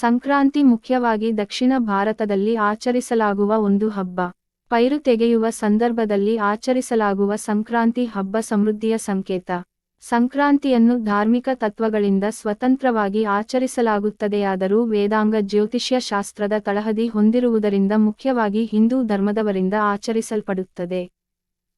ಸಂಕ್ರಾಂತಿ ಮುಖ್ಯವಾಗಿ ದಕ್ಷಿಣ ಭಾರತದಲ್ಲಿ ಆಚರಿಸಲಾಗುವ ಒಂದು ಹಬ್ಬ. ಪೈರು ತೆಗೆಯುವ ಸಂದರ್ಭದಲ್ಲಿ ಆಚರಿಸಲಾಗುವ ಸಂಕ್ರಾಂತಿ ಹಬ್ಬ ಸಮೃದ್ಧಿಯ ಸಂಕೇತ. ಸಂಕ್ರಾಂತಿಯನ್ನು ಧಾರ್ಮಿಕ ತತ್ವಗಳಿಂದ ಸ್ವತಂತ್ರವಾಗಿ ಆಚರಿಸಲಾಗುತ್ತದೆಯಾದರೂ ವೇದಾಂಗ ಜ್ಯೋತಿಷ್ಯ ಶಾಸ್ತ್ರದ ತಳಹದಿ ಹೊಂದಿರುವುದರಿಂದ ಮುಖ್ಯವಾಗಿ ಹಿಂದೂ ಧರ್ಮದವರಿಂದ ಆಚರಿಸಲ್ಪಡುತ್ತದೆ.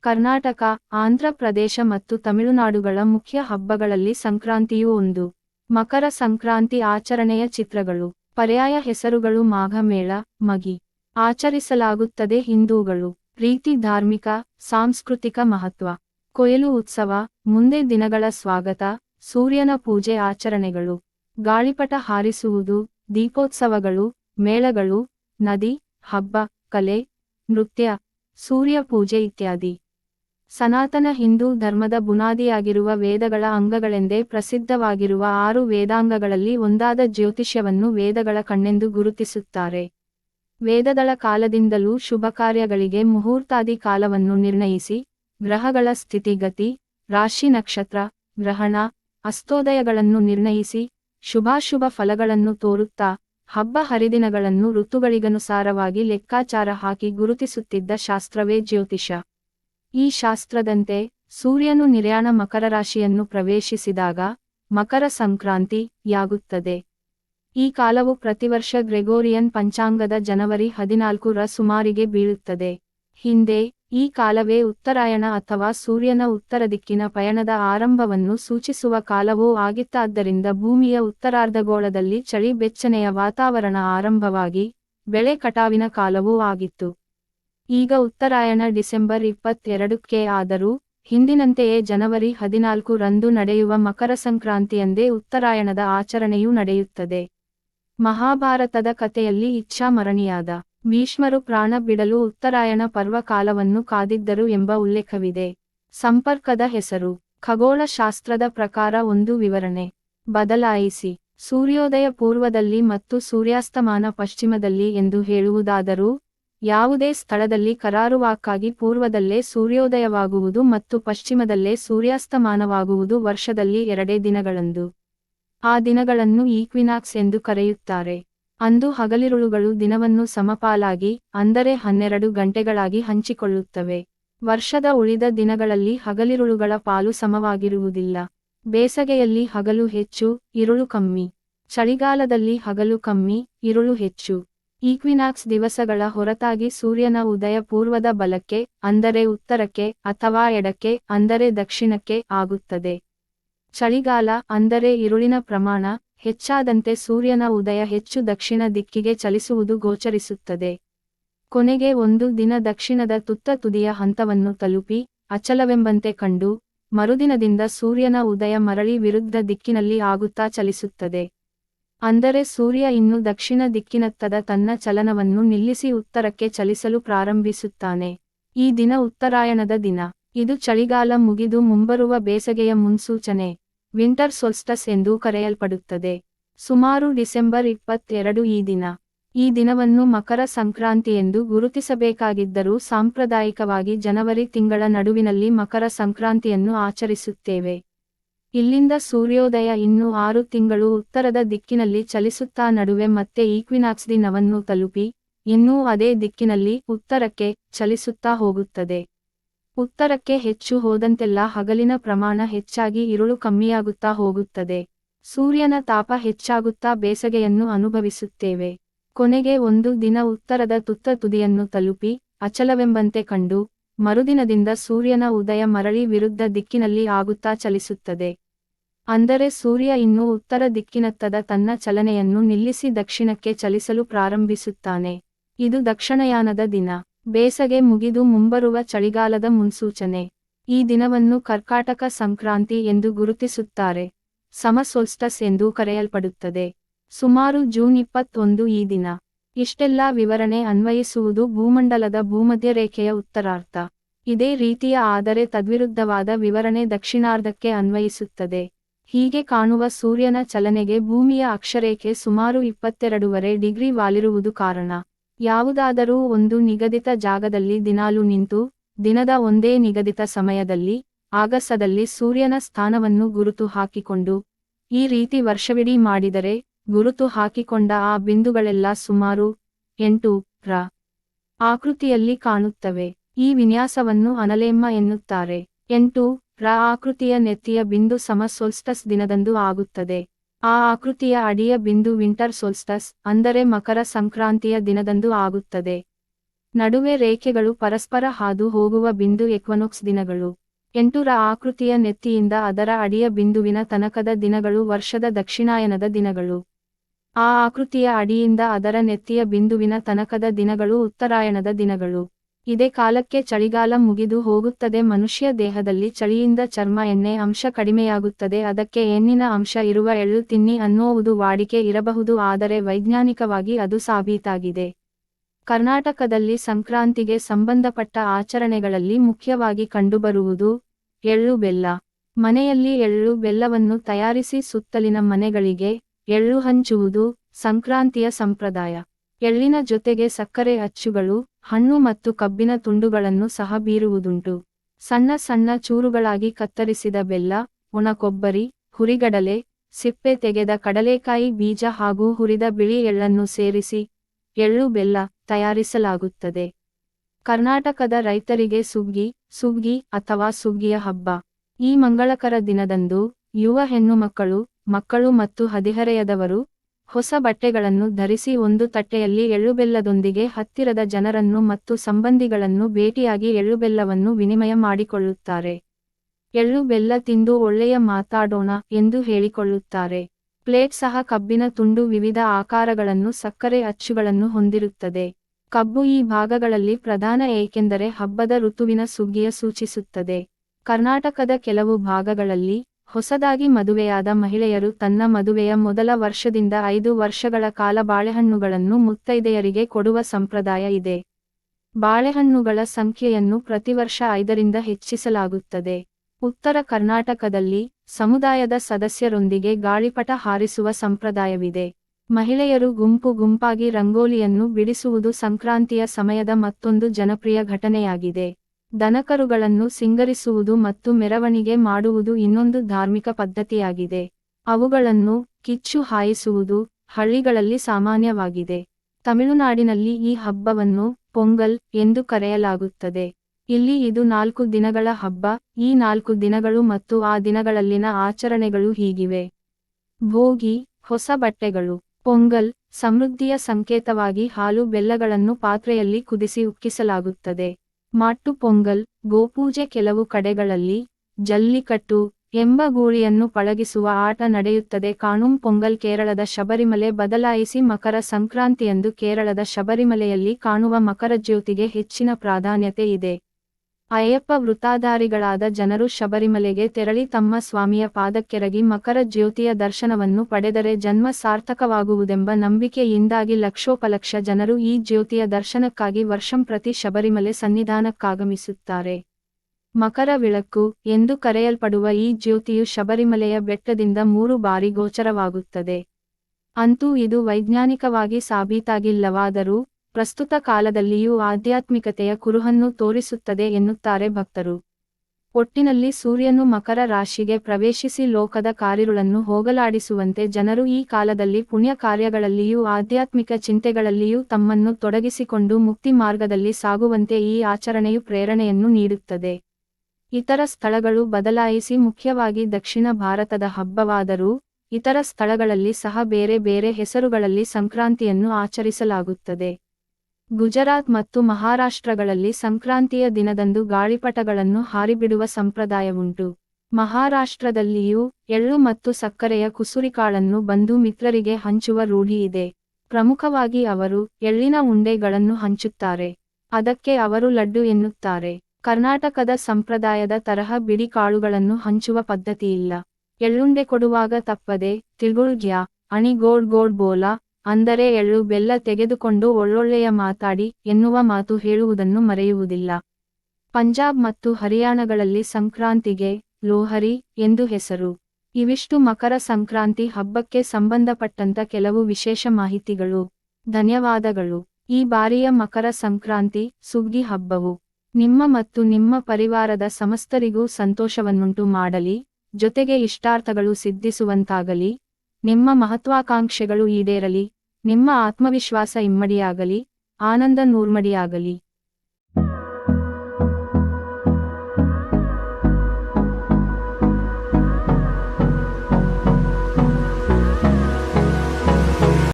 ಕರ್ನಾಟಕ, ಆಂಧ್ರ ಪ್ರದೇಶ ಮತ್ತು ತಮಿಳುನಾಡುಗಳ ಮುಖ್ಯ ಹಬ್ಬಗಳಲ್ಲಿ ಸಂಕ್ರಾಂತಿಯೂ ಒಂದು. ಮಕರ ಸಂಕ್ರಾಂತಿ ಆಚರಣೆಯ ಚಿತ್ರಗಳು, ಪರ್ಯಾಯ ಹೆಸರುಗಳು ಮಾಘ ಮೇಳ, ಮಗಿ. ಆಚರಿಸಲಾಗುತ್ತದೆ ಹಿಂದೂಗಳು, ರೀತಿ ಧಾರ್ಮಿಕ, ಸಾಂಸ್ಕೃತಿಕ ಮಹತ್ವ. ಕೊಯ್ಲು ಉತ್ಸವ, ಮುಂದೆ ದಿನಗಳ ಸ್ವಾಗತ, ಸೂರ್ಯನ ಪೂಜೆ ಆಚರಣೆಗಳು. ಗಾಳಿಪಟ ಹಾರಿಸುವುದು, ದೀಪೋತ್ಸವಗಳು, ಮೇಳಗಳು, ನದಿ, ಹಬ್ಬ, ಕಲೆ, ನೃತ್ಯ, ಸೂರ್ಯ ಪೂಜೆ ಇತ್ಯಾದಿ. ಸನಾತನ ಹಿಂದೂ ಧರ್ಮದ ಬುನಾದಿಯಾಗಿರುವ ವೇದಗಳ ಅಂಗಗಳೆಂದೇ ಪ್ರಸಿದ್ಧವಾಗಿರುವ ಆರು ವೇದಾಂಗಗಳಲ್ಲಿ ಒಂದಾದ ಜ್ಯೋತಿಷ್ಯವನ್ನು ವೇದಗಳ ಕಣ್ಣೆಂದು ಗುರುತಿಸುತ್ತಾರೆ. ವೇದಗಳ ಕಾಲದಿಂದಲೂ ಶುಭ ಕಾರ್ಯಗಳಿಗೆ ಮುಹೂರ್ತಾದಿ ಕಾಲವನ್ನು ನಿರ್ಣಯಿಸಿ, ಗ್ರಹಗಳ ಸ್ಥಿತಿಗತಿ ರಾಶಿ ನಕ್ಷತ್ರ, ಗ್ರಹಣ, ಅಸ್ತೋದಯಗಳನ್ನು ನಿರ್ಣಯಿಸಿ, ಶುಭಾಶುಭ ಫಲಗಳನ್ನು ತೋರುತ್ತಾ, ಹಬ್ಬ ಹರಿದಿನಗಳನ್ನು ಋತುಗಳಿಗನುಸಾರವಾಗಿ ಲೆಕ್ಕಾಚಾರ ಹಾಕಿ ಗುರುತಿಸುತ್ತಿದ್ದ ಶಾಸ್ತ್ರವೇ ಜ್ಯೋತಿಷ ಈ ಶಾಸ್ತ್ರದಂತೆ ಸೂರ್ಯನು ನಿರ್ಯಾಣ ಮಕರ ರಾಶಿಯನ್ನು ಪ್ರವೇಶಿಸಿದಾಗ ಮಕರ ಸಂಕ್ರಾಂತಿಯಾಗುತ್ತದೆ ಈ ಕಾಲವು ಪ್ರತಿವರ್ಷ ಗ್ರೆಗೋರಿಯನ್ ಪಂಚಾಂಗದ ಜನವರಿ ಹದಿನಾಲ್ಕು ರ ಸುಮಾರಿಗೆ ಬೀಳುತ್ತದೆ. ಹಿಂದೆ ಈ ಕಾಲವೇ ಉತ್ತರಾಯಣ ಅಥವಾ ಸೂರ್ಯನ ಉತ್ತರ ದಿಕ್ಕಿನ ಪಯಣದ ಆರಂಭವನ್ನು ಸೂಚಿಸುವ ಕಾಲವೂ ಆಗಿತ್ತಾದ್ದರಿಂದ ಭೂಮಿಯ ಉತ್ತರಾರ್ಧಗೋಳದಲ್ಲಿ ಚಳಿ ಬೆಚ್ಚನೆಯ ವಾತಾವರಣ ಆರಂಭವಾಗಿ ಬೆಳೆ ಕಟಾವಿನ ಕಾಲವೂ ಆಗಿತ್ತು. ಈಗ ಉತ್ತರಾಯಣ ಡಿಸೆಂಬರ್ ಇಪ್ಪತ್ತೆರಡಕ್ಕೆ ಆದರೂ, ಹಿಂದಿನಂತೆಯೇ ಜನವರಿ ಹದಿನಾಲ್ಕು ರಂದು ನಡೆಯುವ ಮಕರ ಸಂಕ್ರಾಂತಿಯಂದೇ ಉತ್ತರಾಯಣದ ಆಚರಣೆಯೂ ನಡೆಯುತ್ತದೆ. ಮಹಾಭಾರತದ ಕಥೆಯಲ್ಲಿ ಇಚ್ಛಾಮರಣಿಯಾದ ಭೀಷ್ಮರು ಪ್ರಾಣ ಬಿಡಲು ಉತ್ತರಾಯಣ ಪರ್ವಕಾಲವನ್ನು ಕಾದಿದ್ದರು ಎಂಬ ಉಲ್ಲೇಖವಿದೆ. ಸಂಪರ್ಕದ ಹೆಸರು ಖಗೋಳ ಶಾಸ್ತ್ರದ ಪ್ರಕಾರ ಒಂದು ವಿವರಣೆ. ಬದಲಾಯಿಸಿ, ಸೂರ್ಯೋದಯ ಪೂರ್ವದಲ್ಲಿ ಮತ್ತು ಸೂರ್ಯಾಸ್ತಮಾನ ಪಶ್ಚಿಮದಲ್ಲಿ ಎಂದು ಹೇಳುವುದಾದರೂ ಯಾವುದೇ ಸ್ಥಳದಲ್ಲಿ ಕರಾರುವಾಕ್ಕಾಗಿ ಪೂರ್ವದಲ್ಲೇ ಸೂರ್ಯೋದಯವಾಗುವುದು ಮತ್ತು ಪಶ್ಚಿಮದಲ್ಲೇ ಸೂರ್ಯಾಸ್ತಮಾನವಾಗುವುದು ವರ್ಷದಲ್ಲಿ ಎರಡೇ ದಿನಗಳಂದು. ಆ ದಿನಗಳನ್ನು ಈಕ್ವಿನಾಕ್ಸ್ ಎಂದು ಕರೆಯುತ್ತಾರೆ. ಅಂದು ಹಗಲಿರುಳುಗಳು ದಿನವನ್ನು ಸಮಪಾಲಾಗಿ, ಅಂದರೆ ಹನ್ನೆರಡು ಗಂಟೆಗಳಾಗಿ ಹಂಚಿಕೊಳ್ಳುತ್ತವೆ. ವರ್ಷದ ಉಳಿದ ದಿನಗಳಲ್ಲಿ ಹಗಲಿರುಳುಗಳ ಪಾಲು ಸಮವಾಗಿರುವುದಿಲ್ಲ. ಬೇಸಗೆಯಲ್ಲಿ ಹಗಲು ಹೆಚ್ಚು, ಇರುಳು ಕಮ್ಮಿ. ಚಳಿಗಾಲದಲ್ಲಿ ಹಗಲು ಕಮ್ಮಿ, ಇರುಳು ಹೆಚ್ಚು. ಈಕ್ವಿನಾಕ್ಸ್ ದಿವಸಗಳ ಹೊರತಾಗಿ ಸೂರ್ಯನ ಉದಯ ಪೂರ್ವದ ಬಲಕ್ಕೆ, ಅಂದರೆ ಉತ್ತರಕ್ಕೆ, ಅಥವಾ ಎಡಕ್ಕೆ, ಅಂದರೆ ದಕ್ಷಿಣಕ್ಕೆ ಆಗುತ್ತದೆ. ಚಳಿಗಾಲ, ಅಂದರೆ ಇರುಳಿನ ಪ್ರಮಾಣ, ಹೆಚ್ಚಾದಂತೆ ಸೂರ್ಯನ ಉದಯ ಹೆಚ್ಚು ದಕ್ಷಿಣ ದಿಕ್ಕಿಗೆ ಚಲಿಸುವುದು ಗೋಚರಿಸುತ್ತದೆ. ಕೊನೆಗೆ ಒಂದು ದಿನ ದಕ್ಷಿಣದ ತುತ್ತ ತುದಿಯ ಹಂತವನ್ನು ತಲುಪಿ, ಅಚಲವೆಂಬಂತೆ ಕಂಡು, ಮರುದಿನದಿಂದ ಸೂರ್ಯನ ಉದಯ ಮರಳಿ ವಿರುದ್ಧ ದಿಕ್ಕಿನಲ್ಲಿ ಆಗುತ್ತಾ ಚಲಿಸುತ್ತದೆ. ಅಂದರೆ ಸೂರ್ಯ ಇನ್ನು ದಕ್ಷಿಣ ದಿಕ್ಕಿನತ್ತದ ತನ್ನ ಚಲನವನ್ನು ನಿಲ್ಲಿಸಿ ಉತ್ತರಕ್ಕೆ ಚಲಿಸಲು ಪ್ರಾರಂಭಿಸುತ್ತಾನೆ. ಈ ದಿನ ಉತ್ತರಾಯಣದ ದಿನ. ಇದು ಚಳಿಗಾಲ ಮುಗಿದು ಮುಂಬರುವ ಬೇಸಗೆಯ ಮುನ್ಸೂಚನೆ. ವಿಂಟರ್ ಸೊಲ್ಸ್ಟಸ್ ಎಂದೂ ಕರೆಯಲ್ಪಡುತ್ತದೆ. ಸುಮಾರು ಡಿಸೆಂಬರ್ ಇಪ್ಪತ್ತೆರಡು ಈ ದಿನ. ಈ ದಿನವನ್ನು ಮಕರ ಸಂಕ್ರಾಂತಿ ಎಂದು ಗುರುತಿಸಬೇಕಾಗಿದ್ದರೂ ಸಾಂಪ್ರದಾಯಿಕವಾಗಿ ಜನವರಿ ತಿಂಗಳ ನಡುವಿನಲ್ಲಿ ಮಕರ ಸಂಕ್ರಾಂತಿಯನ್ನು ಆಚರಿಸುತ್ತೇವೆ. ಇಲ್ಲಿಂದ ಸೂರ್ಯೋದಯ ಇನ್ನು ಆರು ತಿಂಗಳು ಉತ್ತರದ ದಿಕ್ಕಿನಲ್ಲಿ ಚಲಿಸುತ್ತಾ ನಡುವೆ ಮತ್ತೆ ಈಕ್ವಿನಾಕ್ಸ್ ದಿನವನ್ನು ತಲುಪಿ, ಇನ್ನೂ ಅದೇ ದಿಕ್ಕಿನಲ್ಲಿ ಉತ್ತರಕ್ಕೆ ಚಲಿಸುತ್ತಾ ಹೋಗುತ್ತದೆ. ಉತ್ತರಕ್ಕೆ ಹೆಚ್ಚು ಹೋದಂತೆಲ್ಲ ಹಗಲಿನ ಪ್ರಮಾಣ ಹೆಚ್ಚಾಗಿ ಇರುಳು ಕಮ್ಮಿಯಾಗುತ್ತಾ ಹೋಗುತ್ತದೆ. ಸೂರ್ಯನ ತಾಪ ಹೆಚ್ಚಾಗುತ್ತಾ ಬೇಸಗೆಯನ್ನು ಅನುಭವಿಸುತ್ತೇವೆ. ಕೊನೆಗೆ ಒಂದು ದಿನ ಉತ್ತರದ ತುತ್ತ ತುದಿಯನ್ನು ತಲುಪಿ, ಅಚಲವೆಂಬಂತೆ ಕಂಡು ಮರುದಿನದಿಂದ ಸೂರ್ಯನ ಉದಯ ಮರಳಿ ವಿರುದ್ಧ ದಿಕ್ಕಿನಲ್ಲಿ ಆಗುತ್ತಾ ಚಲಿಸುತ್ತದೆ. ಅಂದರೆ ಸೂರ್ಯ ಇನ್ನೂ ಉತ್ತರ ದಿಕ್ಕಿನತ್ತದ ತನ್ನ ಚಲನೆಯನ್ನು ನಿಲ್ಲಿಸಿ ದಕ್ಷಿಣಕ್ಕೆ ಚಲಿಸಲು ಪ್ರಾರಂಭಿಸುತ್ತಾನೆ. ಇದು ದಕ್ಷಿಣಯಾನದ ದಿನ. ಬೇಸಗೆ ಮುಗಿದು ಮುಂಬರುವ ಚಳಿಗಾಲದ ಮುನ್ಸೂಚನೆ. ಈ ದಿನವನ್ನು ಕರ್ಕಾಟಕ ಸಂಕ್ರಾಂತಿ ಎಂದು ಗುರುತಿಸುತ್ತಾರೆ. ಸಮಸೋಲ್ಸ್ಟಸ್ ಎಂದು ಕರೆಯಲ್ಪಡುತ್ತದೆ. ಸುಮಾರು ಜೂನ್ ಇಪ್ಪತ್ತೊಂದು ಈ ದಿನ. ಇಷ್ಟೆಲ್ಲಾ ವಿವರಣೆ ಅನ್ವಯಿಸುವುದು ಭೂಮಂಡಲದ ಭೂಮಧ್ಯರೇಖೆಯ ಉತ್ತರಾರ್ಥ. ಇದೇ ರೀತಿಯ ಆದರೆ ತದ್ವಿರುದ್ಧವಾದ ವಿವರಣೆ ದಕ್ಷಿಣಾರ್ಧಕ್ಕೆ ಅನ್ವಯಿಸುತ್ತದೆ. ಹೀಗೆ ಕಾಣುವ ಸೂರ್ಯನ ಚಲನೆಗೆ ಭೂಮಿಯ ಅಕ್ಷರೇಖೆ ಸುಮಾರು ಇಪ್ಪತ್ತೆರಡೂವರೆ ಡಿಗ್ರಿ ವಾಲಿರುವುದು ಕಾರಣ. ಯಾವುದಾದರೂ ಒಂದು ನಿಗದಿತ ಜಾಗದಲ್ಲಿ ದಿನಾಲು ನಿಂತು, ದಿನದ ಒಂದೇ ನಿಗದಿತ ಸಮಯದಲ್ಲಿ, ಆಗಸದಲ್ಲಿ ಸೂರ್ಯನ ಸ್ಥಾನವನ್ನು ಗುರುತು ಹಾಕಿಕೊಂಡು, ಈ ರೀತಿ ವರ್ಷವಿಡೀ ಮಾಡಿದರೆ ಗುರುತು ಹಾಕಿಕೊಂಡ ಆ ಬಿಂದುಗಳೆಲ್ಲ ಸುಮಾರು ಎಂಟು ರ ಆಕೃತಿಯಲ್ಲಿ ಕಾಣುತ್ತವೆ. ಈ ವಿನ್ಯಾಸವನ್ನು ಅನಲೇಮ್ಮ ಎನ್ನುತ್ತಾರೆ. ಎಂಟು ರ ಆಕೃತಿಯ ನೆತ್ತಿಯ ಬಿಂದು ಸಮ ಸೋಲ್ಸ್ಟಸ್ ದಿನದಂದು ಆಗುತ್ತದೆ. ಆ ಆಕೃತಿಯ ಅಡಿಯ ಬಿಂದು ವಿಂಟರ್ ಸೋಲ್ಸ್ಟಸ್, ಅಂದರೆ ಮಕರ ಸಂಕ್ರಾಂತಿಯ ದಿನದಂದು ಆಗುತ್ತದೆ. ನಡುವೆ ರೇಖೆಗಳು ಪರಸ್ಪರ ಹಾದು ಹೋಗುವ ಬಿಂದು ಎಕ್ವನೋಕ್ಸ್ ದಿನಗಳು. ಎಂಟು ರ ಆಕೃತಿಯ ನೆತ್ತಿಯಿಂದ ಅದರ ಅಡಿಯ ಬಿಂದುವಿನ ತನಕದ ದಿನಗಳು ವರ್ಷದ ದಕ್ಷಿಣಾಯನದ ದಿನಗಳು. ಆ ಆಕೃತಿಯ ಅಡಿಯಿಂದ ಅದರ ನೆತ್ತಿಯ ಬಿಂದುವಿನ ತನಕದ ದಿನಗಳು ಉತ್ತರಾಯಣದ ದಿನಗಳು. ಇದೇ ಕಾಲಕ್ಕೆ ಚಳಿಗಾಲ ಮುಗಿದು ಹೋಗುತ್ತದೆ. ಮನುಷ್ಯ ದೇಹದಲ್ಲಿ ಚಳಿಯಿಂದ ಚರ್ಮ, ಎಣ್ಣೆ ಅಂಶ ಕಡಿಮೆಯಾಗುತ್ತದೆ. ಅದಕ್ಕೆ ಎಣ್ಣಿನ ಅಂಶ ಇರುವ ಎಳ್ಳು ತಿನ್ನಿ ಅನ್ನೋವುದು ವಾಡಿಕೆ ಇರಬಹುದು. ಆದರೆ ವೈಜ್ಞಾನಿಕವಾಗಿ ಅದು ಸಾಬೀತಾಗಿದೆ. ಕರ್ನಾಟಕದಲ್ಲಿ ಸಂಕ್ರಾಂತಿಗೆ ಸಂಬಂಧಪಟ್ಟ ಆಚರಣೆಗಳಲ್ಲಿ ಮುಖ್ಯವಾಗಿ ಕಂಡುಬರುವುದು ಎಳ್ಳು ಬೆಲ್ಲ. ಮನೆಯಲ್ಲಿ ಎಳ್ಳು ಬೆಲ್ಲವನ್ನು ತಯಾರಿಸಿ ಸುತ್ತಲಿನ ಮನೆಗಳಿಗೆ ಎಳ್ಳು ಹಂಚುವುದು ಸಂಕ್ರಾಂತಿಯ ಸಂಪ್ರದಾಯ. ಎಳ್ಳಿನ ಜೊತೆಗೆ ಸಕ್ಕರೆ ಅಚ್ಚುಗಳು, ಹಣ್ಣು ಮತ್ತು ಕಬ್ಬಿನ ತುಂಡುಗಳನ್ನು ಸಹ ಬೀರುವುದುಂಟು. ಸಣ್ಣ ಸಣ್ಣ ಚೂರುಗಳಾಗಿ ಕತ್ತರಿಸಿದ ಬೆಲ್ಲ, ಒಣಕೊಬ್ಬರಿ, ಹುರಿಗಡಲೆ, ಸಿಪ್ಪೆ ತೆಗೆದ ಕಡಲೆಕಾಯಿ ಬೀಜ ಹಾಗೂ ಹುರಿದ ಬಿಳಿ ಎಳ್ಳನ್ನು ಸೇರಿಸಿ ಎಳ್ಳು ಬೆಲ್ಲ ತಯಾರಿಸಲಾಗುತ್ತದೆ. ಕರ್ನಾಟಕದ ರೈತರಿಗೆ ಸುಗ್ಗಿ ಸುಗ್ಗಿ ಅಥವಾ ಸುಗ್ಗಿಯ ಹಬ್ಬ. ಈ ಮಂಗಳಕರ ದಿನದಂದು ಯುವ ಹೆಣ್ಣು ಮಕ್ಕಳು ಮಕ್ಕಳು ಮತ್ತು ಹದಿಹರೆಯದವರು, ಹೊಸ ಬಟ್ಟೆಗಳನ್ನು ಧರಿಸಿ ಒಂದು ತಟ್ಟೆಯಲ್ಲಿ ಎಳ್ಳುಬೆಲ್ಲದೊಂದಿಗೆ ಹತ್ತಿರದ ಜನರನ್ನು ಮತ್ತು ಸಂಬಂಧಿಗಳನ್ನು ಭೇಟಿಯಾಗಿ ಎಳ್ಳುಬೆಲ್ಲವನ್ನು ವಿನಿಮಯ ಮಾಡಿಕೊಳ್ಳುತ್ತಾರೆ. ಎಳ್ಳುಬೆಲ್ಲ ತಿಂದು ಒಳ್ಳೆಯ ಮಾತಾಡೋಣ ಎಂದು ಹೇಳಿಕೊಳ್ಳುತ್ತಾರೆ. ಪ್ಲೇಟ್ ಸಹ ಕಬ್ಬಿನ ತುಂಡು ವಿವಿಧ ಆಕಾರಗಳನ್ನು ಸಕ್ಕರೆ ಅಚ್ಚುಗಳನ್ನು ಹೊಂದಿರುತ್ತದೆ. ಕಬ್ಬು ಈ ಭಾಗಗಳಲ್ಲಿ ಪ್ರಧಾನ ಏಕೆಂದರೆ ಹಬ್ಬದ ಋತುವಿನ ಸುಗ್ಗಿಯ ಸೂಚಿಸುತ್ತದೆ. ಕರ್ನಾಟಕದ ಕೆಲವು ಭಾಗಗಳಲ್ಲಿ ಹೊಸದಾಗಿ ಮದುವೆಯಾದ ಮಹಿಳೆಯರು ತನ್ನ ಮದುವೆಯ ಮೊದಲ ವರ್ಷದಿಂದ ಐದು ವರ್ಷಗಳ ಕಾಲ ಬಾಳೆಹಣ್ಣುಗಳನ್ನು ಮುತ್ತೈದೆಯರಿಗೆ ಕೊಡುವ ಸಂಪ್ರದಾಯ ಇದೆ. ಬಾಳೆಹಣ್ಣುಗಳ ಸಂಖ್ಯೆಯನ್ನು ಪ್ರತಿವರ್ಷ ಐದರಿಂದ ಹೆಚ್ಚಿಸಲಾಗುತ್ತದೆ. ಉತ್ತರ ಕರ್ನಾಟಕದಲ್ಲಿ ಸಮುದಾಯದ ಸದಸ್ಯರೊಂದಿಗೆ ಗಾಳಿಪಟ ಹಾರಿಸುವ ಸಂಪ್ರದಾಯವಿದೆ. ಮಹಿಳೆಯರು ಗುಂಪು ಗುಂಪಾಗಿ ರಂಗೋಲಿಯನ್ನು ಬಿಡಿಸುವುದು ಸಂಕ್ರಾಂತಿಯ ಸಮಯದ ಮತ್ತೊಂದು ಜನಪ್ರಿಯ ಘಟನೆಯಾಗಿದೆ. ದನಕರುಗಳನ್ನು ಸಿಂಗರಿಸುವುದು ಮತ್ತು ಮೆರವಣಿಗೆ ಮಾಡುವುದು ಇನ್ನೊಂದು ಧಾರ್ಮಿಕ ಪದ್ಧತಿಯಾಗಿದೆ. ಅವುಗಳನ್ನು ಕಿಚ್ಚು ಹಾಯಿಸುವುದು ಹಳ್ಳಿಗಳಲ್ಲಿ ಸಾಮಾನ್ಯವಾಗಿದೆ. ತಮಿಳುನಾಡಿನಲ್ಲಿ ಈ ಹಬ್ಬವನ್ನು ಪೊಂಗಲ್ ಎಂದು ಕರೆಯಲಾಗುತ್ತದೆ. ಇಲ್ಲಿ ಇದು ನಾಲ್ಕು ದಿನಗಳ ಹಬ್ಬ, ಈ ನಾಲ್ಕು ದಿನಗಳು ಮತ್ತು ಆ ದಿನಗಳಲ್ಲಿನ ಆಚರಣೆಗಳು ಹೀಗಿವೆ. ಭೋಗಿ, ಹೊಸ ಬಟ್ಟೆಗಳು, ಪೊಂಗಲ್, ಸಮೃದ್ಧಿಯ ಸಂಕೇತವಾಗಿ ಹಾಲು ಬೆಲ್ಲಗಳನ್ನು ಪಾತ್ರೆಯಲ್ಲಿ ಕುದಿಸಿ ಉಕ್ಕಿಸಲಾಗುತ್ತದೆ. ಮಾಟ್ಟು ಪೊಂಗಲ್, ಗೋಪೂಜೆ ಕೆಲವು ಕಡೆಗಳಲ್ಲಿ, ಜಲ್ಲಿಕಟ್ಟು ಎಂಬ ಗೂಳಿಯನ್ನು ಪಳಗಿಸುವ ಆಟ ನಡೆಯುತ್ತದೆ. ಕಾಣುಂ ಪೊಂಗಲ್ ಕೇರಳದ ಶಬರಿಮಲೆ ಬದಲಾಯಿಸಿ ಮಕರ ಸಂಕ್ರಾಂತಿಯಂದು ಕೇರಳದ ಶಬರಿಮಲೆಯಲ್ಲಿ ಕಾಣುವ ಮಕರ ಜ್ಯೋತಿಗೆ ಹೆಚ್ಚಿನ ಪ್ರಾಧಾನ್ಯತೆ ಇದೆ. ಅಯ್ಯಪ್ಪ ವೃತ್ತಾಧಾರಿಗಳಾದ ಜನರು ಶಬರಿಮಲೆಗೆ ತೆರಳಿ ತಮ್ಮ ಸ್ವಾಮಿಯ ಪಾದಕ್ಕೆರಗಿ ಮಕರ ಜ್ಯೋತಿಯ ದರ್ಶನವನ್ನು ಪಡೆದರೆ ಜನ್ಮ ಸಾರ್ಥಕವಾಗುವುದೆಂಬ ನಂಬಿಕೆಯಿಂದಾಗಿ ಲಕ್ಷೋಪಲಕ್ಷ ಜನರು ಈ ಜ್ಯೋತಿಯ ದರ್ಶನಕ್ಕಾಗಿ ವರ್ಷಂ ಪ್ರತಿ ಶಬರಿಮಲೆ ಸನ್ನಿಧಾನಕ್ಕಾಗಮಿಸುತ್ತಾರೆ. ಮಕರ ವಿಳಕ್ಕು ಎಂದು ಕರೆಯಲ್ಪಡುವ ಈ ಜ್ಯೋತಿಯು ಶಬರಿಮಲೆಯ ಬೆಟ್ಟದಿಂದ ಮೂರು ಬಾರಿ ಗೋಚರವಾಗುತ್ತದೆ. ಅಂತೂ ಇದು ವೈಜ್ಞಾನಿಕವಾಗಿ ಸಾಬೀತಾಗಿಲ್ಲವಾದರೂ ಪ್ರಸ್ತುತ ಕಾಲದಲ್ಲಿಯೂ ಆಧ್ಯಾತ್ಮಿಕತೆಯ ಕುರುಹನ್ನು ತೋರಿಸುತ್ತದೆ ಎನ್ನುತ್ತಾರೆ ಭಕ್ತರು. ಒಟ್ಟಿನಲ್ಲಿ ಸೂರ್ಯನು ಮಕರ ರಾಶಿಗೆ ಪ್ರವೇಶಿಸಿ ಲೋಕದ ಕಾರಿರುಳನ್ನು ಹೋಗಲಾಡಿಸುವಂತೆ ಜನರು ಈ ಕಾಲದಲ್ಲಿ ಪುಣ್ಯ ಕಾರ್ಯಗಳಲ್ಲಿಯೂ ಆಧ್ಯಾತ್ಮಿಕ ಚಿಂತೆಗಳಲ್ಲಿಯೂ ತಮ್ಮನ್ನು ತೊಡಗಿಸಿಕೊಂಡು ಮುಕ್ತಿ ಮಾರ್ಗದಲ್ಲಿ ಸಾಗುವಂತೆ ಈ ಆಚರಣೆಯು ಪ್ರೇರಣೆಯನ್ನು ನೀಡುತ್ತದೆ. ಇತರ ಸ್ಥಳಗಳು ಬದಲಾಯಿಸಿ ಮುಖ್ಯವಾಗಿ ದಕ್ಷಿಣ ಭಾರತದ ಹಬ್ಬವಾದರೂ, ಇತರ ಸ್ಥಳಗಳಲ್ಲಿ ಸಹ ಬೇರೆ ಬೇರೆ ಹೆಸರುಗಳಲ್ಲಿ ಸಂಕ್ರಾಂತಿಯನ್ನು ಆಚರಿಸಲಾಗುತ್ತದೆ. ಗುಜರಾತ್ ಮತ್ತು ಮಹಾರಾಷ್ಟ್ರಗಳಲ್ಲಿ ಸಂಕ್ರಾಂತಿಯ ದಿನದಂದು ಗಾಳಿಪಟಗಳನ್ನು ಹಾರಿಬಿಡುವ ಸಂಪ್ರದಾಯವುಂಟು. ಮಹಾರಾಷ್ಟ್ರದಲ್ಲಿಯೂ ಎಳ್ಳು ಮತ್ತು ಸಕ್ಕರೆಯ ಕುಸುರಿಕಾಳನ್ನು ಬಂಧು ಮಿತ್ರರಿಗೆ ಹಂಚುವ ರೂಢಿಯಿದೆ ಪ್ರಮುಖವಾಗಿ ಅವರು ಎಳ್ಳಿನ ಉಂಡೆಗಳನ್ನು ಹಂಚುತ್ತಾರೆ. ಅದಕ್ಕೆ ಅವರು ಲಡ್ಡು ಎನ್ನುತ್ತಾರೆ. ಕರ್ನಾಟಕದ ಸಂಪ್ರದಾಯದ ತರಹ ಬಿಡಿ ಕಾಳುಗಳನ್ನು ಹಂಚುವ ಪದ್ಧತಿಯಿಲ್ಲ. ಎಳ್ಳುಂಡೆ ಕೊಡುವಾಗ ತಪ್ಪದೆ ತಿಳ್ಗುಳ್ಗ್ಯಾ ಅಣಿ ಗೋಡ್ ಗೋಡ್ ಬೋಲ ಅಂದರೆ ಎಳ್ಳು ಬೆಲ್ಲ ತೆಗೆದುಕೊಂಡು ಒಳ್ಳೊಳ್ಳೆಯ ಮಾತಾಡಿ ಎನ್ನುವ ಮಾತು ಹೇಳುವುದನ್ನು ಮರೆಯುವುದಿಲ್ಲ. ಪಂಜಾಬ್ ಮತ್ತು ಹರಿಯಾಣಗಳಲ್ಲಿ ಸಂಕ್ರಾಂತಿಗೆ ಲೋಹರಿ ಎಂದು ಹೆಸರು. ಇವಿಷ್ಟು ಮಕರ ಸಂಕ್ರಾಂತಿ ಹಬ್ಬಕ್ಕೆ ಸಂಬಂಧಪಟ್ಟಂತ ಕೆಲವು ವಿಶೇಷ ಮಾಹಿತಿಗಳು. ಧನ್ಯವಾದಗಳು. ಈ ಬಾರಿಯ ಮಕರ ಸಂಕ್ರಾಂತಿ ಸುಗ್ಗಿ ಹಬ್ಬವು. ನಿಮ್ಮ ಮತ್ತು ನಿಮ್ಮ ಪರಿವಾರದ ಸಮಸ್ತರಿಗೂ ಸಂತೋಷವನ್ನುಂಟು ಮಾಡಲಿ. ಜೊತೆಗೆ ಇಷ್ಟಾರ್ಥಗಳು ಸಿದ್ಧಿಸುವಂತಾಗಲಿ. ನಿಮ್ಮ ಮಹತ್ವಾಕಾಂಕ್ಷೆಗಳು ಈಡೇರಲಿ ನಿಮ್ಮ ಆತ್ಮವಿಶ್ವಾಸ ಇಮ್ಮಡಿಯಾಗಲಿ ಆನಂದ ನೂರ್ಮಡಿಯಾಗಲಿ.